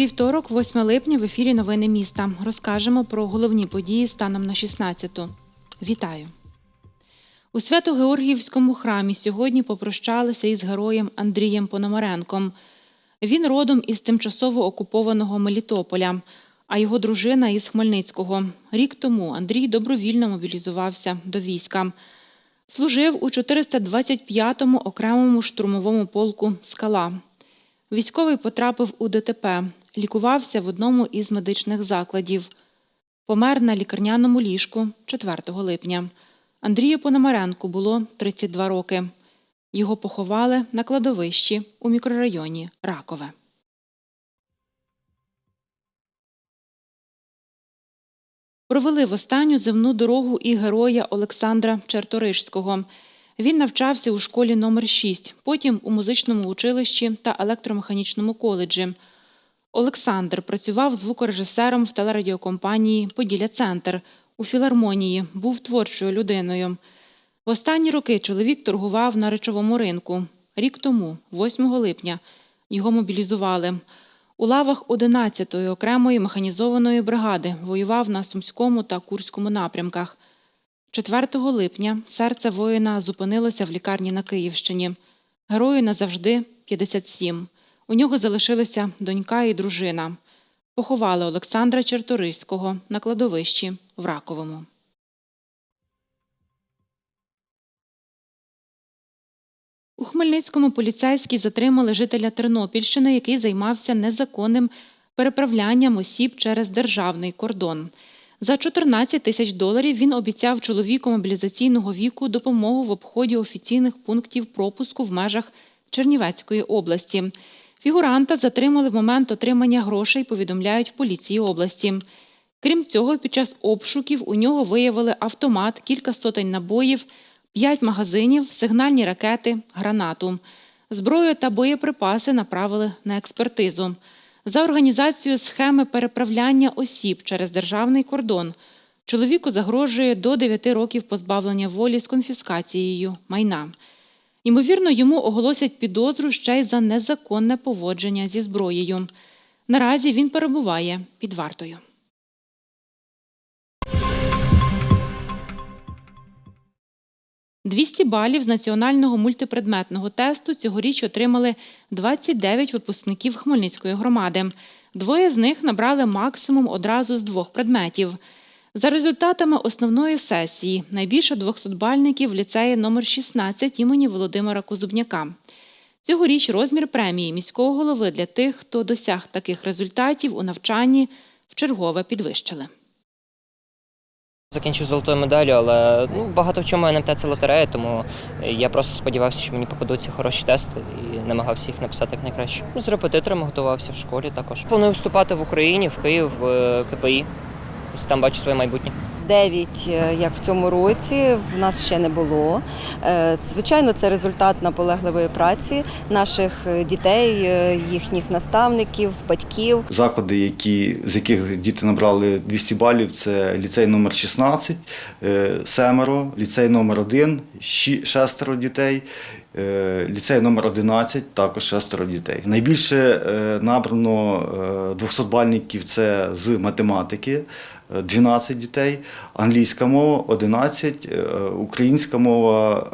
Вівторок, 8 липня, в ефірі Новини міста. Розкажемо про головні події станом на 16-ту. Вітаю! У Свято-Георгіївському храмі сьогодні попрощалися із героєм Андрієм Пономаренком. Він родом із тимчасово окупованого Мелітополя, а його дружина із Хмельницького. Рік тому Андрій добровільно мобілізувався до війська. Служив у 425-му окремому штурмовому полку Скала. Військовий потрапив у ДТП, лікувався в одному із медичних закладів. Помер на лікарняному ліжку 4 липня. Андрію Пономаренку було 32 роки. Його поховали на кладовищі у мікрорайоні Ракове. Провели в останню земну дорогу і героя Олександра Черторижського. Він навчався у школі номер 6, потім у музичному училищі та електромеханічному коледжі. Олександр працював звукорежисером в телерадіокомпанії Поділля Центр у філармонії, був творчою людиною. В останні роки чоловік торгував на речовому ринку. Рік тому, 8 липня, його мобілізували. У лавах 11-ї окремої механізованої бригади воював на Сумському та Курському напрямках. 4 липня серце воїна зупинилося в лікарні на Київщині. Герою назавжди 57. У нього залишилися донька і дружина. Поховали Олександра Черториського на кладовищі в Раковому. У Хмельницькому поліцейські затримали жителя Тернопільщини, який займався незаконним переправлянням осіб через державний кордон. За 14 тисяч доларів він обіцяв чоловіку мобілізаційного віку допомогу в обході офіційних пунктів пропуску в межах Чернівецької області. Фігуранта затримали в момент отримання грошей, повідомляють в поліції області. Крім цього, під час обшуків у нього виявили автомат, кілька сотень набоїв, п'ять магазинів, сигнальні ракети, гранату. Зброю та боєприпаси направили на експертизу. За організацію схеми переправляння осіб через державний кордон чоловіку загрожує до 9 років позбавлення волі з конфіскацією майна. Ймовірно, йому оголосять підозру ще й за незаконне поводження зі зброєю. Наразі він перебуває під вартою. «200 балів з національного мультипредметного тесту цьогоріч отримали 29 випускників Хмельницької громади. Двоє з них набрали максимум одразу з двох предметів. За результатами основної сесії найбільше 200-бальників в ліцеї номер 16 імені Володимира Козубняка. Цьогоріч розмір премії міського голови для тих, хто досяг таких результатів у навчанні, вчергове підвищили. Закінчив золотою медаллю, але ну, багато в чому НМТ це лотерея, тому я просто сподівався, що мені попадуться хороші тести і намагався їх написати як найкраще. З репетиторами готувався в школі також. Планую вступати в Україні, в Київ, в е, КПІ. Там бачу своє майбутнє. 9, е, як в цьому році, в нас ще не було. Е, Звичайно, це результат наполегливої праці наших е, дітей, їхніх наставників, батьків. Заклади, які, з яких діти набрали 200 балів, це ліцей номер 16, е, семеро, ліцей номер 1, щі- шестеро дітей, ліцей номер 11, також шестеро дітей. Найбільше набрано 200-бальників це з математики. е, 12 дітей, англійська мова 11, е, українська мова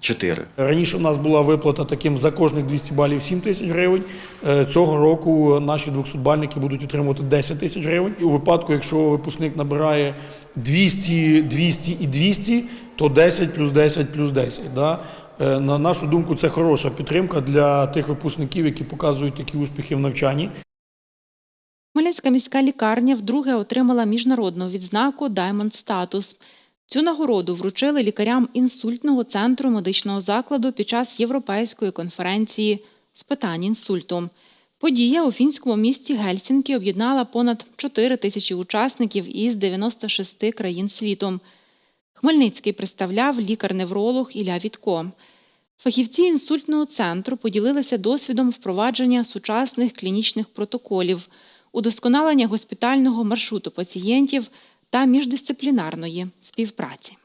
4. Раніше у нас була виплата таким за кожних 200 балів 7 тисяч гривень. Е, Цього року наші 200-бальники будуть отримувати 10 тисяч гривень. У випадку, якщо випускник набирає 200, 200 і 200, то 10 плюс 10 плюс 10. Да? Е, На нашу думку, це хороша підтримка для тих випускників, які показують такі успіхи в навчанні. Хмельницька міська лікарня вдруге отримала міжнародну відзнаку Diamond Status. Цю нагороду вручили лікарям інсультного центру медичного закладу під час Європейської конференції з питань інсульту. Подія у фінському місті Гельсінкі об'єднала понад 4 тисячі учасників із 96 країн світу. Хмельницький представляв лікар-невролог Ілля Вітко. Фахівці інсультного центру поділилися досвідом впровадження сучасних клінічних протоколів, удосконалення госпітального маршруту пацієнтів та міждисциплінарної співпраці.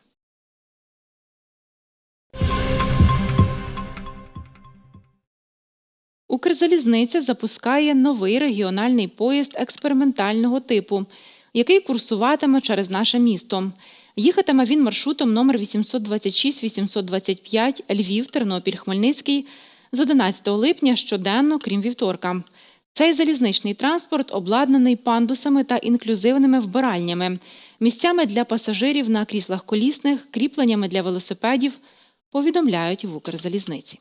Укрзалізниця запускає новий регіональний поїзд експериментального типу, який курсуватиме через наше місто. Їхатиме він маршрутом номер 826-825 Львів, Тернопіль, Хмельницький з 11 липня щоденно, крім вівторка. Цей залізничний транспорт обладнаний пандусами та інклюзивними вбиральнями, місцями для пасажирів на кріслах колісних, кріпленнями для велосипедів, повідомляють в Укрзалізниці.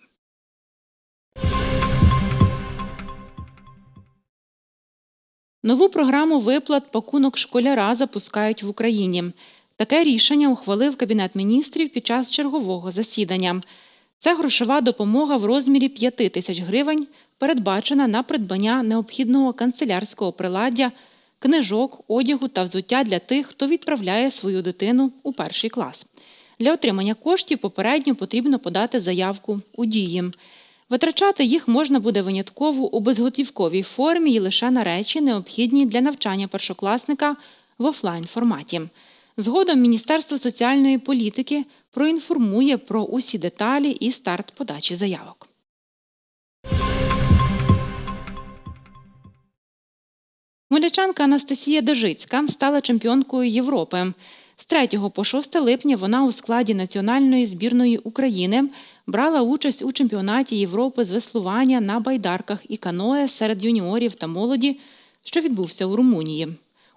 Нову програму виплат пакунок школяра запускають в Україні. Таке рішення ухвалив Кабінет міністрів під час чергового засідання. Це грошова допомога в розмірі 5 тисяч гривень, передбачена на придбання необхідного канцелярського приладдя, книжок, одягу та взуття для тих, хто відправляє свою дитину у перший клас. Для отримання коштів попередньо потрібно подати заявку у дії. Витрачати їх можна буде винятково у безготівковій формі і лише на речі, необхідні для навчання першокласника в офлайн форматі. Згодом Міністерство соціальної політики проінформує про усі деталі і старт подачі заявок. Хмельничанка Анастасія Дежицька стала чемпіонкою Європи. З 3 по 6 липня вона у складі національної збірної України брала участь у чемпіонаті Європи з веслування на байдарках і каное серед юніорів та молоді, що відбувся у Румунії.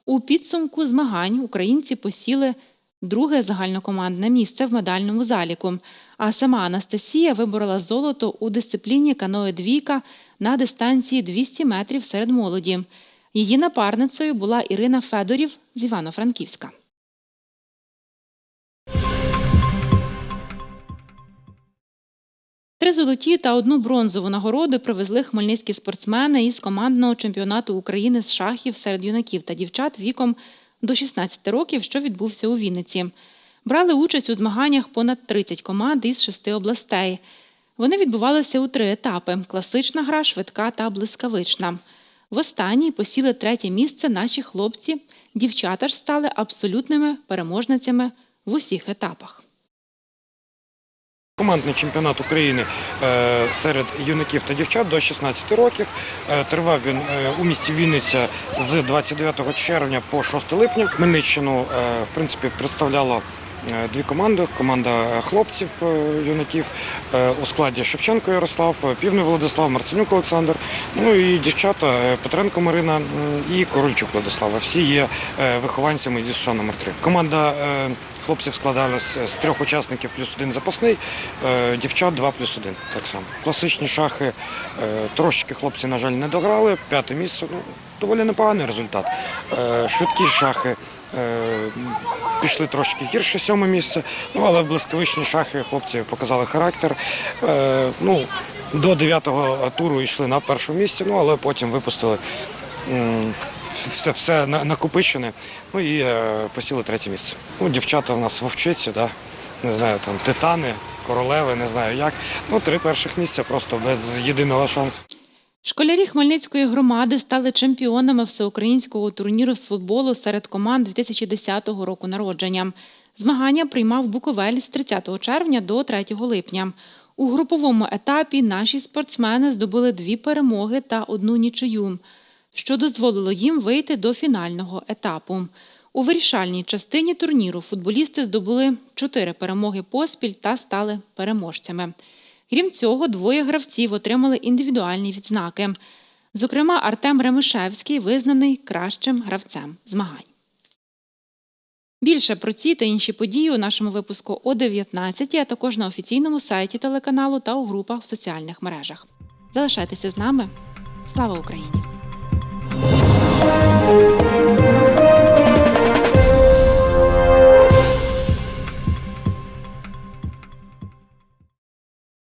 У підсумку змагань українці посіли друге загальнокомандне місце в медальному заліку. А сама Анастасія виборола золото у дисципліні каное двійка на дистанції 200 метрів серед молоді. Її напарницею була Ірина Федорів з Івано-Франківська. Три золоті та одну бронзову нагороди привезли хмельницькі спортсмени із командного чемпіонату України з шахів серед юнаків та дівчат віком до 16 років, що відбувся у Вінниці. Брали участь у змаганнях понад 30 команд із шести областей. Вони відбувалися у три етапи: класична гра, швидка та блискавична. В останній посіли третє місце наші хлопці. Дівчата ж стали абсолютними переможницями в усіх етапах. Командний чемпіонат України е, серед юнаків та дівчат до 16 років. Е, Тривав він е, у місті Вінниця з 29 червня по 6 липня. Хмельниччину в принципі представляло е, дві команди. Команда хлопців е, юнаків е, у складі Шевченко Ярослав, е, Півний Владислав, Марценюк Олександр. Ну і дівчата е, Петренко Марина і Корольчук Владислава. Всі є е, вихованцями США номер 3 Команда е, хлопців складалась з трьох учасників плюс один запасний, е, дівчат два плюс один так само. Класичні шахи е, трошечки хлопці, на жаль, не дограли. П'яте місце ну, доволі непоганий результат. Е, Швидкі шахи е, пішли трошки гірше сьоме місце, ну але в блискавичні шахи хлопці показали характер. Е, Ну, до дев'ятого туру йшли на першому місці, ну але потім випустили. Все, все на- накопичене, ну і е, посіли третє місце. Ну, дівчата в нас вовчиці, да? не знаю, там титани, королеви, не знаю як. Ну, три перших місця просто без єдиного шансу. Школярі Хмельницької громади стали чемпіонами всеукраїнського турніру з футболу серед команд 2010 року народження. Змагання приймав Буковель з 30 червня до 3 липня. У груповому етапі наші спортсмени здобули дві перемоги та одну нічию, що дозволило їм вийти до фінального етапу. У вирішальній частині турніру футболісти здобули чотири перемоги поспіль та стали переможцями. Крім цього, двоє гравців отримали індивідуальні відзнаки. Зокрема, Артем Ремишевський визнаний кращим гравцем змагань. Більше про ці та інші події у нашому випуску о 19, а також на офіційному сайті телеканалу та у групах в соціальних мережах. Залишайтеся з нами. Слава Україні!